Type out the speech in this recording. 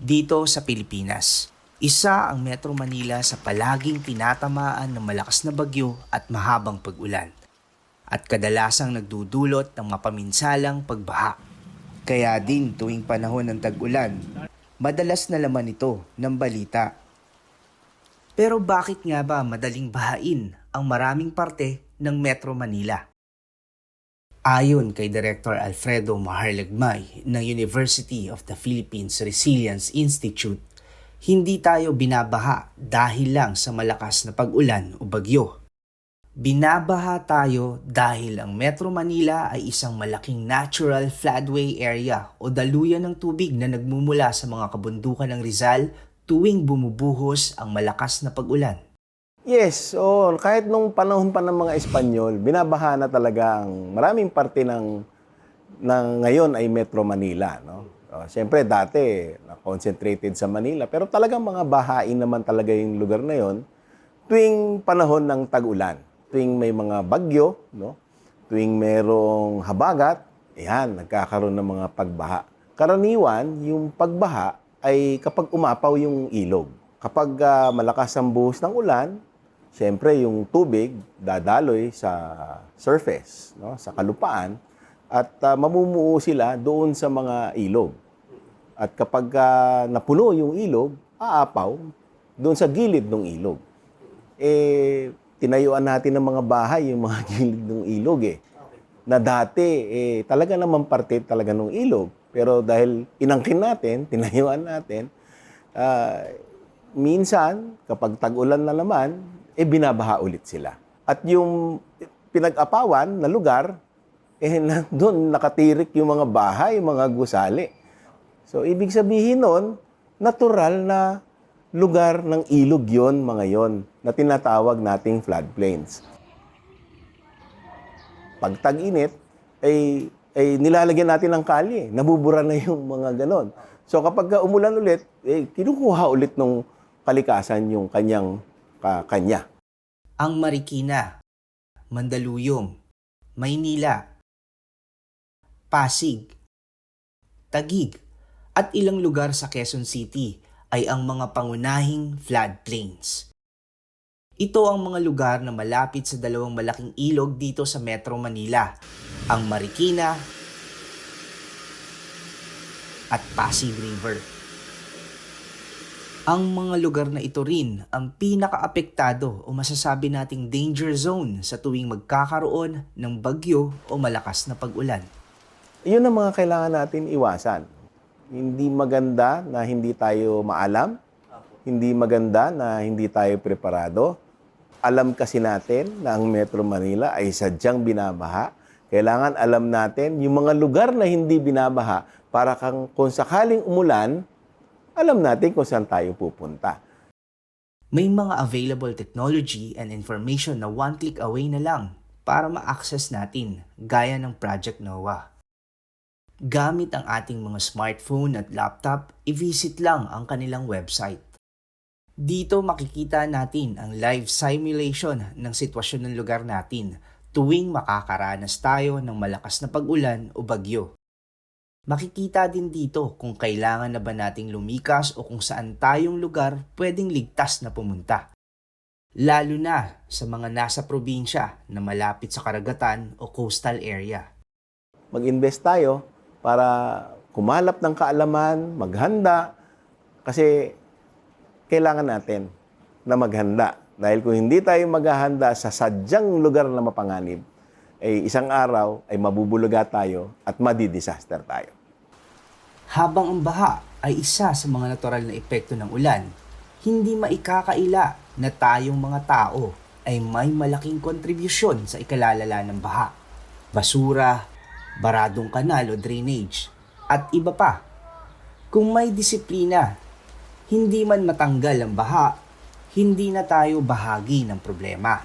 dito sa Pilipinas. Isa ang Metro Manila sa palaging tinatamaan ng malakas na bagyo at mahabang pag-ulan. At kadalasang nagdudulot ng mapaminsalang pagbaha. Kaya din tuwing panahon ng tag-ulan, madalas na laman ito ng balita. Pero bakit nga ba madaling bahain ang maraming parte ng Metro Manila? Ayon kay Director Alfredo Maharlagmay ng University of the Philippines Resilience Institute, hindi tayo binabaha dahil lang sa malakas na pag-ulan o bagyo. Binabaha tayo dahil ang Metro Manila ay isang malaking natural floodway area o daluyan ng tubig na nagmumula sa mga kabundukan ng Rizal tuwing bumubuhos ang malakas na pag-ulan. Yes, oo. kahit nung panahon pa ng mga Espanyol, binabaha na talaga ang maraming parte ng, ng ngayon ay Metro Manila. No? O, Siyempre, dati, na-concentrated sa Manila. Pero talagang mga bahain naman talaga yung lugar na yon tuwing panahon ng tag-ulan. Tuwing may mga bagyo, no? tuwing merong habagat, yan, nagkakaroon ng mga pagbaha. Karaniwan, yung pagbaha ay kapag umapaw yung ilog. Kapag ah, malakas ang buhos ng ulan, Siyempre, yung tubig dadaloy sa surface, no? sa kalupaan, at ah, mamumuo sila doon sa mga ilog. At kapag ah, napuno yung ilog, aapaw doon sa gilid ng ilog. Eh, tinayuan natin ng mga bahay yung mga gilid ng ilog eh. Na dati, eh, talaga naman parte talaga ng ilog. Pero dahil inangkin natin, tinayuan natin, ah, minsan, kapag tag-ulan na naman, eh binabaha ulit sila. At yung pinag-apawan na lugar, eh na, doon nakatirik yung mga bahay, mga gusali. So, ibig sabihin nun, natural na lugar ng ilog yon mga yon na tinatawag nating floodplains. Pag tag-init, ay, ay nilalagyan natin ng kalye. Nabubura na yung mga ganon. So kapag ka umulan ulit, eh, kinukuha ulit ng kalikasan yung kanyang ka- kanya. Ang Marikina, Mandaluyong, Maynila, Pasig, Tagig, at ilang lugar sa Quezon City ay ang mga pangunahing floodplains. Ito ang mga lugar na malapit sa dalawang malaking ilog dito sa Metro Manila, ang Marikina at Pasig River. Ang mga lugar na ito rin ang pinakaapektado o masasabi nating danger zone sa tuwing magkakaroon ng bagyo o malakas na pag-ulan. Yun ang mga kailangan natin iwasan. Hindi maganda na hindi tayo maalam. Hindi maganda na hindi tayo preparado. Alam kasi natin na ang Metro Manila ay sadyang binabaha. Kailangan alam natin yung mga lugar na hindi binabaha para kang kung sakaling umulan, alam natin kung saan tayo pupunta. May mga available technology and information na one click away na lang para ma-access natin gaya ng Project NOAA. Gamit ang ating mga smartphone at laptop, i-visit lang ang kanilang website. Dito makikita natin ang live simulation ng sitwasyon ng lugar natin tuwing makakaranas tayo ng malakas na pag-ulan o bagyo. Makikita din dito kung kailangan na ba nating lumikas o kung saan tayong lugar pwedeng ligtas na pumunta. Lalo na sa mga nasa probinsya na malapit sa karagatan o coastal area. Mag-invest tayo para kumalap ng kaalaman, maghanda, kasi kailangan natin na maghanda. Dahil kung hindi tayo maghahanda sa sadyang lugar na mapanganib, ay isang araw ay mabubuluga tayo at madi-disaster tayo. Habang ang baha ay isa sa mga natural na epekto ng ulan, hindi maikakaila na tayong mga tao ay may malaking kontribusyon sa ikalalala ng baha. Basura, baradong kanal o drainage, at iba pa. Kung may disiplina, hindi man matanggal ang baha, hindi na tayo bahagi ng problema.